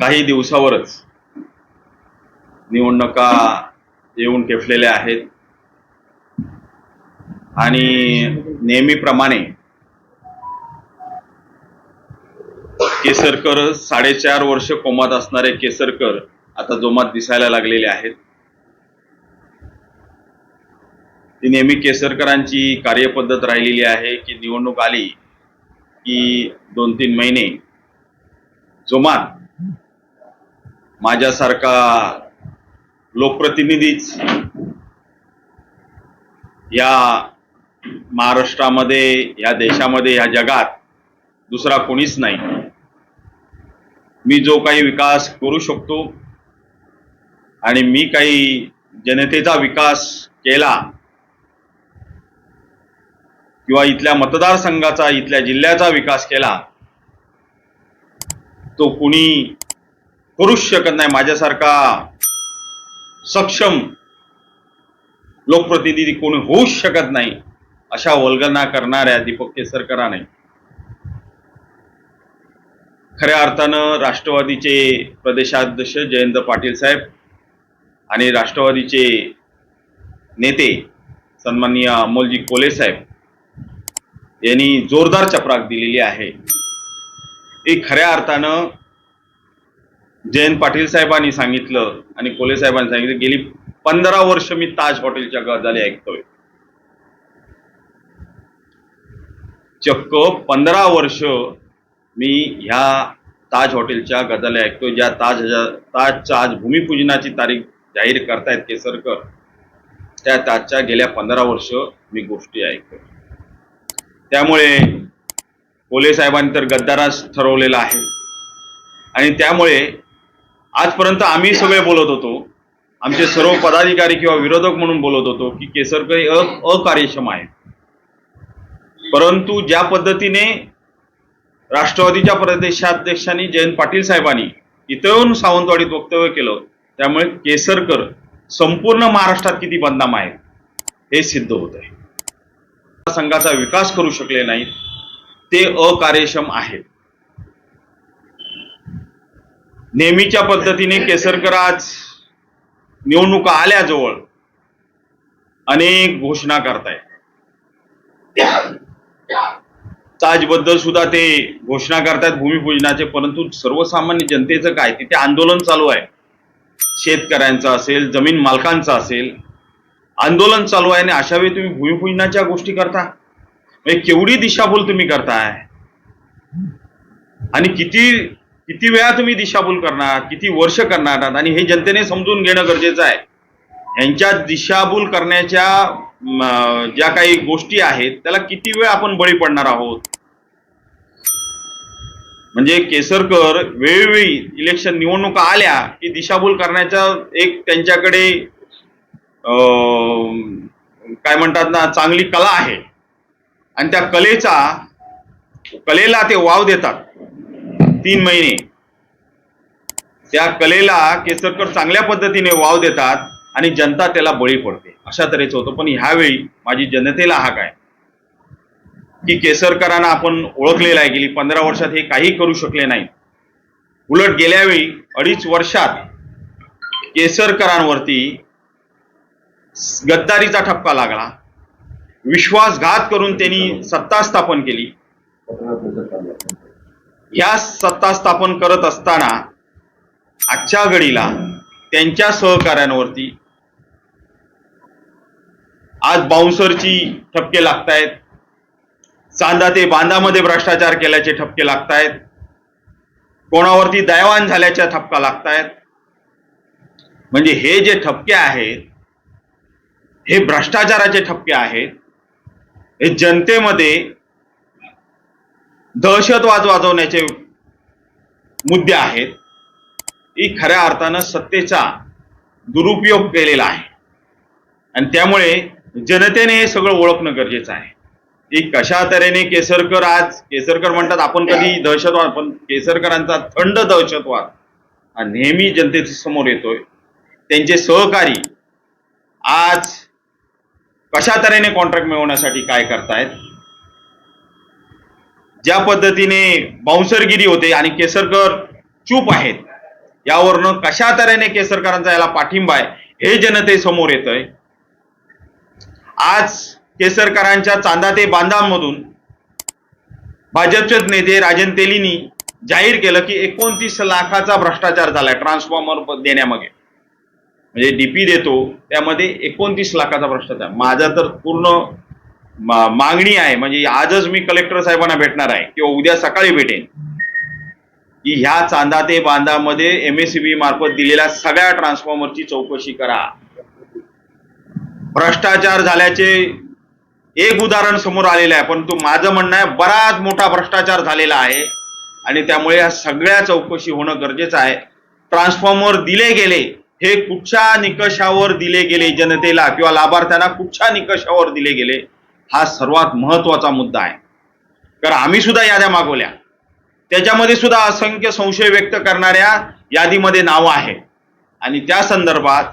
काही दिवसावरच निवडणुका येऊन ठेपलेल्या आहेत. आणि नेहमीप्रमाणे केसरकर साडेचार वर्ष कोमात असणारे केसरकर आता जोमात दिसायला लागलेले आहेत. ती नेहमी केसरकरांची कार्यपद्धत राहिलेली आहे की निवडणूक आली की दोन तीन महिने जोमात माझ्यासारखा लोकप्रतिनिधीच या महाराष्ट्रामध्ये या देशामध्ये या जगात दुसरा कोणीच नाही. मी जो काही विकास करू शकतो आणि मी काही जनतेचा विकास केला किंवा इथल्या मतदारसंघाचा इथल्या जिल्ह्याचा विकास केला तो कुणी करूच शकत नाही माझ्यासारखा सक्षम लोकप्रतिनिधी कोणी होऊच शकत नाही अशा वल्गना करणाऱ्या दीपक केसरकरांनी. खऱ्या अर्थानं राष्ट्रवादीचे प्रदेशाध्यक्ष जयंत पाटील साहेब आणि राष्ट्रवादीचे नेते सन्माननीय अमोलजी कोले साहेब यांनी जोरदार चपराक दिलेली आहे. ही खऱ्या अर्थानं जयंत पाटील साहेबांनी सांगितलं आणि कोले साहेबांनी सांगितलं गेली पंधरा वर्ष मी ताज हॉटेलच्या गजाली ऐकतोय. चक्क पंधरा वर्ष मी ह्या ताज हॉटेलच्या गजाली ऐकतोय ज्या ताज ताजच्या आज भूमिपूजनाची तारीख जाहीर करतायत केसरकर त्या ताजच्या गेल्या पंधरा वर्ष मी गोष्टी ऐकतोय. त्यामुळे कोले साहेबांनी तर गद्दाराच ठरवलेला आहे. आणि त्यामुळे आजपर्यंत आम्ही सगळे बोलत होतो. आमचे सर्व पदाधिकारी किंवा विरोधक म्हणून बोलत होतो की केसरकर हे अकार्यक्षम आहे. परंतु ज्या पद्धतीने राष्ट्रवादीच्या प्रदेशाध्यक्षांनी जयंत पाटील साहेबांनी इथं येऊन सावंतवाडीत वक्तव्य केलं त्यामुळे केसरकर संपूर्ण महाराष्ट्रात किती बदनाम आहे हे सिद्ध होत आहे. संघाचा विकास करू शकले नाहीत ते अकार्यक्षम आहेत. नेहमीच्या पद्धतीने केसरकर आज निवडणुका आल्याजवळ अनेक घोषणा करतायत. ताजबद्दल सुद्धा ते घोषणा करतायत भूमिपूजनाचे परंतु सर्वसामान्य जनतेचं काय? तिथे आंदोलन चालू आहे. शेतकऱ्यांचं असेल जमीन मालकांचं असेल आंदोलन चालू आहे आणि अशा वेळी तुम्ही भूमिपूजनाच्या गोष्टी करता? म्हणजे केवढी दिशाभूल तुम्ही करताय? आणि किती किती वेळा तुम्ही दिशाभूल करणार किती वर्ष करणार आहात? आणि हे जनतेने समजून घेणं गरजेचं आहे. यांच्या दिशाभूल करण्याच्या ज्या काही गोष्टी आहेत त्याला किती वेळ आपण बळी पडणार आहोत? म्हणजे केसरकर वेळोवेळी इलेक्शन निवडणुका आल्या की दिशाभूल करण्याचा एक त्यांच्याकडे अं, काय म्हणतात ना चांगली कला आहे. आणि त्या कलेचा कलेला ते वाव देतात. तीन महिने. त्या कलेला केसरकर चांगल्या पद्धतीने वाव देतात आणि जनता त्याला बळी पडते. अशा तऱ्हेचं होतं. पण ह्यावेळी माझी जनतेला हा काय की केसरकरांना आपण ओळखलेलं आहे गेली पंधरा वर्षात हे काही करू शकले नाही. उलट गेल्यावेळी अडीच वर्षात केसरकरांवरती गद्दारीचा ठपका लागला. विश्वासघात करून त्यांनी सत्ता स्थापन केली. या सत्ता स्थापन करत असताना आजच्या घडीला त्यांच्या सहकाऱ्यांवरती आज बाउन्सरची ठपके लागतायत. चांदा ते बांधामध्ये भ्रष्टाचार केल्याचे ठपके लागतायत. कोणावरती दयावान झाल्याच्या ठपका लागतायत. म्हणजे हे जे ठपके आहेत हे भ्रष्टाचाराचे ठपके आहेत हे जनतेमध्ये दहशतवाद वाजवण्याचे मुद्दे आहेत. ही खऱ्या अर्थानं सत्तेचा दुरुपयोग केलेला आहे. आणि त्यामुळे जनतेने हे सगळं ओळखणं गरजेचं आहे. की कशा तऱ्हेने केसरकर आज केसरकर म्हणतात आपण कधी दहशतवाद पण केसरकरांचा थंड दहशतवाद हा नेहमी जनतेच्या समोर येतोय. त्यांचे सहकारी आज कशा तऱ्हेने कॉन्ट्रॅक्ट मिळवण्यासाठी काय करतायत? ज्या पद्धतीने बाउन्सरगिरी होते आणि केसरकर चूप आहेत यावरनं कशा तऱ्हेने केसरकरांचा याला पाठिंबा आहे हे जनतेसमोर येतंय. आज केसरकरांच्या चांदा ते बांधामधून भाजपचे नेते राजन तेलीनी जाहीर केलं की एकोणतीस लाखाचा भ्रष्टाचार झालाय ट्रान्सफॉर्मर देण्यामागे. म्हणजे डीपी देतो त्यामध्ये एकोणतीस लाखाचा भ्रष्टाचार. माझा तर पूर्ण मागणी आहे म्हणजे आजच मी कलेक्टर साहेबांना भेटणार आहे किंवा उद्या सकाळी भेटेन की ह्या चांदा ते बांधामध्ये एमएससीबी मार्फत दिलेल्या सगळ्या ट्रान्सफॉर्मरची चौकशी करा. भ्रष्टाचार झाल्याचे एक उदाहरण समोर आलेलं आहे परंतु माझं म्हणणं आहे बराच मोठा भ्रष्टाचार झालेला आहे आणि त्यामुळे या सगळ्या चौकशी होणं गरजेचं आहे. ट्रान्सफॉर्मर दिले गेले हे कुठच्या निकषावर दिले गेले जनतेला किंवा लाभार्थ्यांना कुठच्या निकषावर दिले गेले हा सर्वात महत्त्वाचा मुद्दा आहे. कारण आम्ही सुद्धा याद्या मागवल्या. त्याच्यामध्ये सुद्धा असंख्य संशय व्यक्त करणाऱ्या यादीमध्ये नावं आहेत. आणि त्या संदर्भात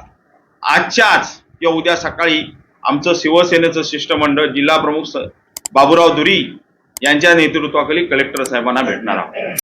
आजच्याच किंवा उद्या सकाळी आमचं शिवसेनेचं शिष्टमंडळ जिल्हा प्रमुख बाबुराव बाबूराव धुरी यांच्या नेतृत्वाखाली कलेक्टर साहेबांना भेटणार आहोत.